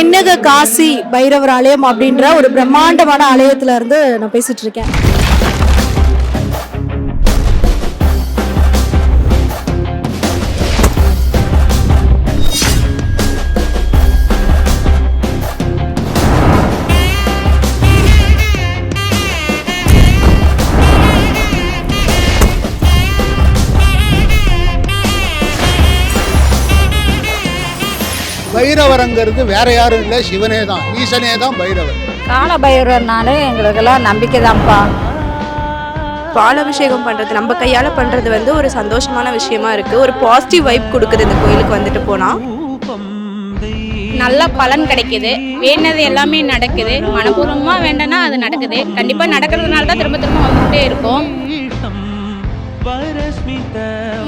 தென்னக காசி பைரவர் ஆலயம் அப்படின்ற ஒரு பிரம்மாண்டமான ஆலயத்துல இருந்து நான் பேசிட்டு இருக்கேன். பைரவரங்கிறது வேற யாரும் இல்லை சிவனே தான் ஈசனே தான் பைரவர். கால பைரவர்னாலே எங்களுக்கெல்லாம் நம்பிக்கை தான்ப்பா பாலாபிஷேகம் பண்ணுறது நம்ம கையால் பண்ணுறது வந்து ஒரு சந்தோஷமான விஷயமா இருக்குது ஒரு பாசிட்டிவ் வைப் கொடுக்குது இந்த கோயிலுக்கு வந்துட்டு போனால் நல்ல பலன் கிடைக்குது. வேண்டது எல்லாமே நடக்குது. மனப்பூர்வமாக வேண்டனா அது நடக்குது. கண்டிப்பாக நடக்கிறதுனால தான் திரும்ப திரும்ப வந்துகிட்டே இருக்கும்.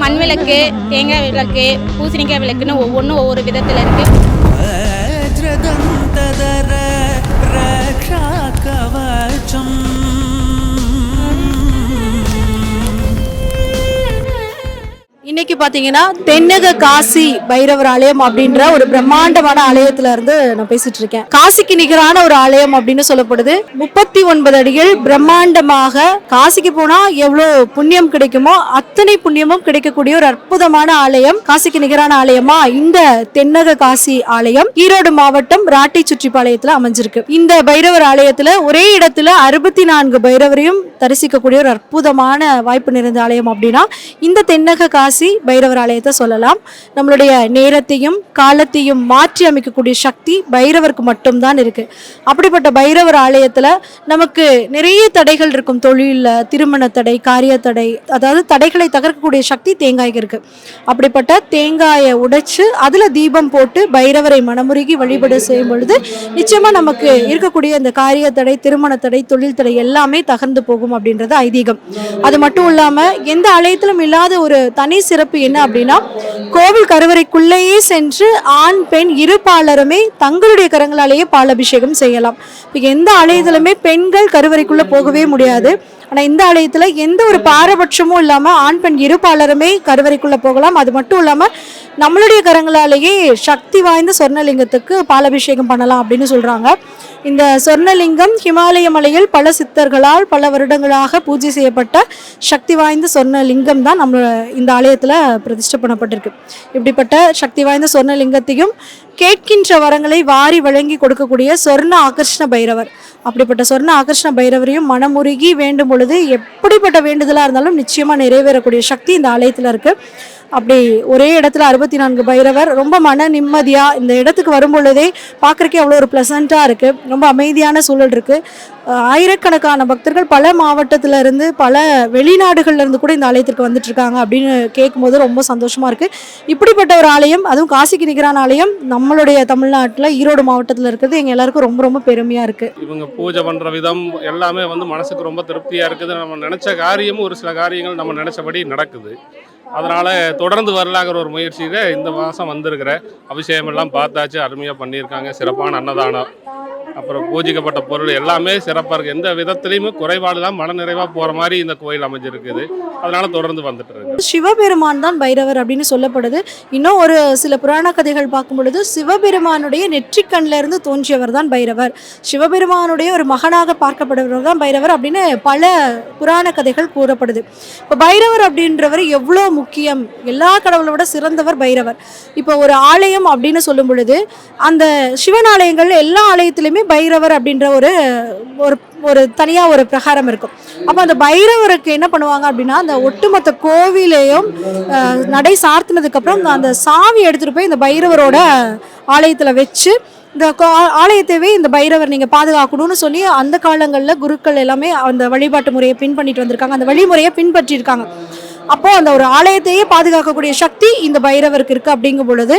மண் விளக்கு தேங்காய் விளக்கு பூசணிக்காய் விளக்குன்னு ஒவ்வொன்றும் ஒவ்வொரு விதத்தில் இருக்குது वज्रदन्तधर रक्षाकवचम् இன்னைக்கு பாத்தீங்கன்னா தென்னக காசி பைரவர் ஆலயம் அப்படின்ற ஒரு பிரம்மாண்டமான ஆலயத்துல இருந்து நான் பேசிட்டு இருக்கேன் காசிக்கு நிகரான ஒரு ஆலயம் அப்படின்னு சொல்லப்படுது முப்பத்தி ஒன்பது அடிகள் பிரம்மாண்டமாக காசிக்கு போனா எவ்வளவு புண்ணியம் கிடைக்குமோ அத்தனை புண்ணியமும் கிடைக்கக்கூடிய ஒரு அற்புதமான ஆலயம் காசிக்கு நிகரான ஆலயமா? இந்த தென்னக காசி ஆலயம் ஈரோடு மாவட்டம் ராட்டி சுற்றிப்பாளையத்துல அமைஞ்சிருக்கு. இந்த பைரவர் ஆலயத்துல ஒரே இடத்துல அறுபத்தி நான்கு பைரவரையும் தரிசிக்கக்கூடிய ஒரு அற்புதமான வாய்ப்பு நிறைந்த ஆலயம் அப்படின்னா இந்த தென்னக காசி பைரவர் ஆலயத்தை சொல்லலாம். நம்மளுடைய நேரத்தையும் காலத்தையும் மாற்றி அமைக்கக்கூடிய சக்தி பைரவருக்கு மட்டும்தான் இருக்கு. அப்படிப்பட்ட பைரவர் ஆலயத்துல நமக்கு நிறைய தடைகள் இருக்கும். தொழிலில் திருமண தடை காரிய தடை. அதாவது தடைகளை தகர்க்கக்கூடிய சக்தி தேங்காய்க்கு இருக்கு. அப்படிப்பட்ட தேங்காயை உடைச்சு அதில் தீபம் போட்டு பைரவரை மனமுருகி வழிபாடு செய்யும் பொழுது நிச்சயமாக நமக்கு இருக்கக்கூடிய இந்த காரிய தடை திருமண தடை தொழில் தடை எல்லாமே தகர்ந்து போகும் அப்படின்றது ஐதீகம். அது மட்டும் இல்லாமல் எந்த ஆலயத்திலும் இல்லாத ஒரு தனி சிறப்பு என்ன அப்படின்னா கோவில் கருவறைக்குள்ளேயே சென்று ஆண் பெண் இரு பாலருமே தங்களுடைய கரங்களாலேயே பாலபிஷேகம் செய்யலாம். இப்போ எந்த ஆலயத்திலுமே பெண்கள் கருவறைக்குள்ள போகவே முடியாது. ஆனா இந்த ஆலயத்துல எந்த ஒரு பாரபட்சமும் இல்லாம ஆண் பெண் இரு பாலருமே கருவறைக்குள்ள போகலாம். அது மட்டும் இல்லாம நம்மளுடைய கரங்களாலேயே சக்தி வாய்ந்த சொர்ணலிங்கத்துக்கு பாலாபிஷேகம் பண்ணலாம் அப்படின்னு சொல்றாங்க. இந்த சொர்ணலிங்கம் ஹிமாலய மலையில் பல சித்தர்களால் பல வருடங்களாக பூஜை செய்யப்பட்ட சக்தி வாய்ந்த சொர்ணலிங்கம் தான் நம்ம இந்த ஆலயத்தில் பிரதிஷ்டை பண்ணப்பட்டிருக்கு. இப்படிப்பட்ட சக்தி வாய்ந்த சொர்ணலிங்கத்தையும் கேட்கின்ற வரங்களை வாரி வழங்கி கொடுக்கக்கூடிய சொர்ண ஆகர்ஷ்ண பைரவர். அப்படிப்பட்ட சொர்ண ஆகர்ஷ்ண பைரவரையும் மனமுருகி வேண்டும் பொழுது எப்படிப்பட்ட வேண்டுதலாக இருந்தாலும் நிச்சயமாக நிறைவேறக்கூடிய சக்தி இந்த ஆலயத்தில் இருக்குது அப்படி ஒரே இடத்துல அறுபத்தி நான்கு பைரவர். ரொம்ப மன நிம்மதியாக இந்த இடத்துக்கு வரும்பொழுதே பார்க்குறக்கே அவ்வளோ ஒரு ப்ளசண்ட்டாக இருக்குது ரொம்ப அமைதியான சூழல் இருக்குது ஆயிரக்கணக்கான பக்தர்கள் பல மாவட்டத்தில் இருந்து பல வெளிநாடுகள்லேருந்து கூட இந்த ஆலயத்திற்கு வந்துட்டு இருக்காங்க அப்படின்னு கேட்கும்போது ரொம்ப சந்தோஷமாக இருக்குது இப்படிப்பட்ட ஒரு ஆலயம் அதுவும் காசிக்கு நிற்கிறான ஆலயம் நம்மளுடைய தமிழ்நாட்டில் ஈரோடு மாவட்டத்தில் இருக்கிறது எங்கள் எல்லாருக்கும் ரொம்ப ரொம்ப பெருமையாக இருக்குது இவங்க பூஜை பண்ணுற விதம் எல்லாமே வந்து மனசுக்கு ரொம்ப திருப்தியாக இருக்குது. நம்ம நினச்ச காரியமும் ஒரு சில காரியங்கள் நம்ம நினச்சபடி நடக்குது. அதனால் தொடர்ந்து வரலாங்கிற ஒரு முயற்சியில் இந்த மாதம் வந்திருக்கிற அபிஷேகம் எல்லாம் பார்த்தாச்சு அருமையாக பண்ணியிருக்காங்க சிறப்பான அன்னதானம். அப்புறம் பூஜிக்கப்பட்ட பொருள் எல்லாமே சிறப்பாக இருக்குது எந்த விதத்துலையுமே குறைபாடு தான் மனநிறைவாக போகிற மாதிரி இந்த கோயில் அமைஞ்சிருக்குது. அதனால் தொடர்ந்து வந்துட்டு இருக்கு. சிவபெருமான் தான் பைரவர் அப்படின்னு சொல்லப்படுது. இன்னும் ஒரு சில புராண கதைகள் பார்க்கும் பொழுது சிவபெருமானுடைய நெற்றிக்கண்ணில் இருந்து தோன்றியவர் தான் பைரவர். சிவபெருமானுடைய ஒரு மகனாக பார்க்கப்படுபவர் தான் பைரவர் அப்படின்னு பல புராண கதைகள் கூறப்படுது. இப்போ பைரவர் அப்படின்றவர் எவ்வளோ முக்கியம்? எல்லா கடவுளை விட சிறந்தவர் பைரவர். இப்போ ஒரு ஆலயம் அப்படின்னு சொல்லும் பொழுது அந்த சிவன் ஆலயங்கள் எல்லா ஆலயத்திலுமே பைரவர் அப்படின்ற ஒரு ஒரு ஒரு தனியாக ஒரு பிரகாரம் இருக்கும். அப்போ அந்த பைரவருக்கு என்ன பண்ணுவாங்க அப்படின்னா அந்த ஒட்டுமொத்த கோவிலையும் நடை சார்த்தினதுக்கப்புறம் அந்த சாவி எடுத்துகிட்டு போய் இந்த பைரவரோட ஆலயத்தில் வச்சு இந்த கோ- ஆலயத்தைவே இந்த பைரவர் நீங்கள் பாதுகாக்கணும்னு சொல்லி அந்த காலங்களில் குருக்கள் எல்லாமே அந்த வழிபாட்டு முறையை பின்பற்றிட்டு வந்திருக்காங்க. அந்த வழிமுறையை பின்பற்றியிருக்காங்க. அப்போ அந்த ஒரு ஆலயத்தையே பாதுகாக்கக்கூடிய சக்தி இந்த பைரவருக்கு இருக்கு அப்படிங்கும் பொழுது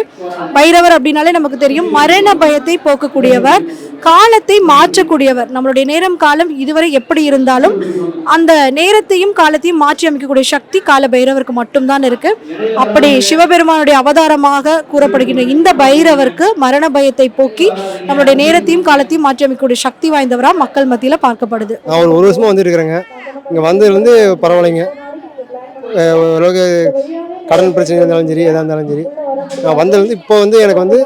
பைரவர் அப்படின்னாலே நமக்கு தெரியும் மரண பயத்தை போக்கக்கூடியவர் காலத்தை மாற்றக்கூடியவர். நம்மளுடைய நேரம் காலம் இதுவரை எப்படி இருந்தாலும் அந்த நேரத்தையும் காலத்தையும் மாற்றி அமைக்கக்கூடிய சக்தி கால பைரவருக்கு மட்டும்தான் இருக்கு. அப்படி சிவபெருமானுடைய அவதாரமாக கூறப்படுகின்ற இந்த பைரவருக்கு மரண பயத்தை போக்கி நம்மளுடைய நேரத்தையும் காலத்தையும் மாற்றி அமைக்கக்கூடிய சக்தி வாய்ந்தவராக மக்கள் மத்தியில் பார்க்கப்படுது. நான் ஒரு வருஷமா வருஷமாக வந்துருக்கிறேங்க இங்கே வந்ததுலேருந்து பரவாயில்லைங்க. ஓரளவுக்கு கடன் பிரச்சனை இருந்தாலும் சரி எதாக இருந்தாலும் சரி. நான் வந்ததுலேருந்து இப்போ வந்து எனக்கு வந்து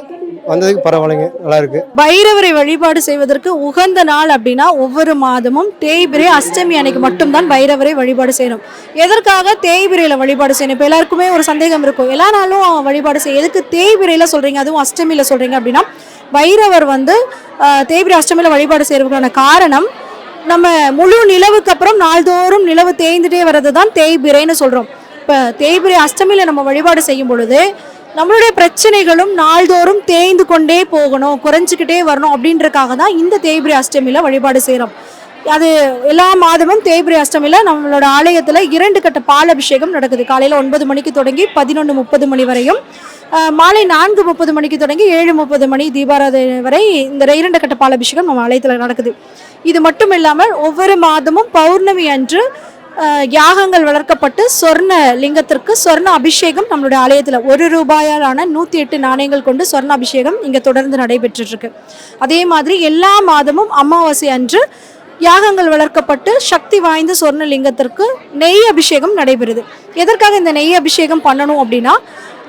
வந்ததுக்கு பரவாயில்லைங்க. நல்லா இருக்கு பைரவரை வழிபாடு செய்வதற்கு உகந்த நாள் அப்படின்னா ஒவ்வொரு மாதமும் தேய்பிரை அஷ்டமி அன்னைக்கு மட்டும்தான் பைரவரை வழிபாடு செய்யணும். எதற்காக தேய்பிரையில வழிபாடு செய்யணும்? இப்போ எல்லாருக்குமே ஒரு சந்தேகம் இருக்கும். எல்லா நாளும் வழிபாடு செய்ய எதுக்கு தேய்பிரையில சொல்றீங்க? அதுவும் அஷ்டமியில சொல்றீங்க அப்படின்னா பைரவர் வந்து தேய்பிரை அஷ்டமியில வழிபாடு செய்யறதுக்கான காரணம் நம்ம முழு நிலவுக்கு அப்புறம் நாள்தோறும் நிலவு தேய்ந்துட்டே வர்றது தான் தேய்பிரைன்னு சொல்கிறோம் இப்போ தேய்பிரை அஷ்டமியில் நம்ம வழிபாடு செய்யும் பொழுது நம்மளுடைய பிரச்சனைகளும் நாள்தோறும் தேய்ந்து கொண்டே போகணும் குறைஞ்சிக்கிட்டே வரணும் அப்படின்றக்காக தான் இந்த தேய்பிரை அஷ்டமியில் வழிபாடு செய்கிறோம் அது எல்லா மாதமும் தேய்பிரை அஷ்டமியில் நம்மளோட ஆலயத்தில் இரண்டு கட்ட பால் அபிஷேகம் நடக்குது. காலையில் ஒன்பது மணிக்கு தொடங்கி பதினொன்று முப்பது மணி வரையும். மாலை நான்கு முப்பது மணிக்கு தொடங்கி ஏழு முப்பது மணி தீபாராதனை வரை இந்த இரண்டு கட்ட பால் அபிஷேகம் நம்ம ஆலயத்தில் நடக்குது. இது மட்டும் இல்லாமல் ஒவ்வொரு மாதமும் பௌர்ணமி அன்று யாகங்கள் வளர்க்கப்பட்டு சொர்ண லிங்கத்திற்கு சொர்ண அபிஷேகம் நம்மளுடைய ஆலயத்தில் ஒரு ரூபாயாலான நூற்றி எட்டு நாணயங்கள் கொண்டு சொர்ண அபிஷேகம் இங்கே தொடர்ந்து நடைபெற்றுருக்கு அதே மாதிரி எல்லா மாதமும் அமாவாசை அன்று யாகங்கள் வளர்க்கப்பட்டு சக்தி வாய்ந்த சொர்ணலிங்கத்திற்கு நெய் அபிஷேகம் நடைபெறுது. எதற்காக இந்த நெய் அபிஷேகம் பண்ணணும் அப்படின்னா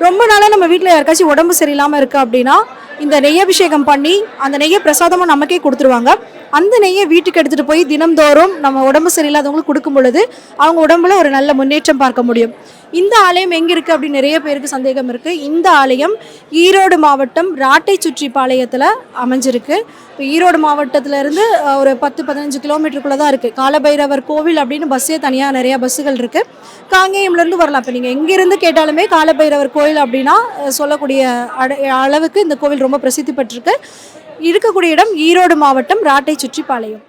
ரொம்ப நாளாக நம்ம வீட்டில் யாருக்காச்சும் உடம்பு சரியில்லாமல் இருக்குது அப்படின்னா இந்த நெய் அபிஷேகம் பண்ணி அந்த நெய்யை பிரசாதமாக நமக்கே கொடுத்துருவாங்க. அந்த நெய்யை வீட்டுக்கு எடுத்துகிட்டு போய் தினம்தோறும் நம்ம உடம்பு சரியில்லாதவங்களுக்கு கொடுக்கும் பொழுது அவங்க உடம்புல ஒரு நல்ல முன்னேற்றம் பார்க்க முடியும். இந்த ஆலயம் எங்கே இருக்குது அப்படின்னு நிறைய பேருக்கு சந்தேகம் இருக்குது இந்த ஆலயம் ஈரோடு மாவட்டம் ராட்டை சுற்றி பாளையத்தில் அமைஞ்சிருக்கு. இப்போ ஈரோடு மாவட்டத்திலேருந்து ஒரு பத்து பதினஞ்சு கிலோமீட்டருக்குள்ளே தான் இருக்குது காலபைரவர் கோவில் அப்படின்னு பஸ்ஸே தனியாக நிறையா பஸ்ஸுகள் இருக்குது காங்கேயம்லேருந்து வரலாம். இப்போ நீங்கள் எங்கேருந்து கேட்டாலுமே காலபைரவர் கோயில் அப்படின்னா சொல்லக்கூடிய அளவுக்கு இந்த கோவில் ரொம்ப பிரசித்தி பெற்றிருக்கு. இருக்கக்கூடிய இடம் ஈரோடு மாவட்டம் ராட்டை சுற்றி பாளையம்.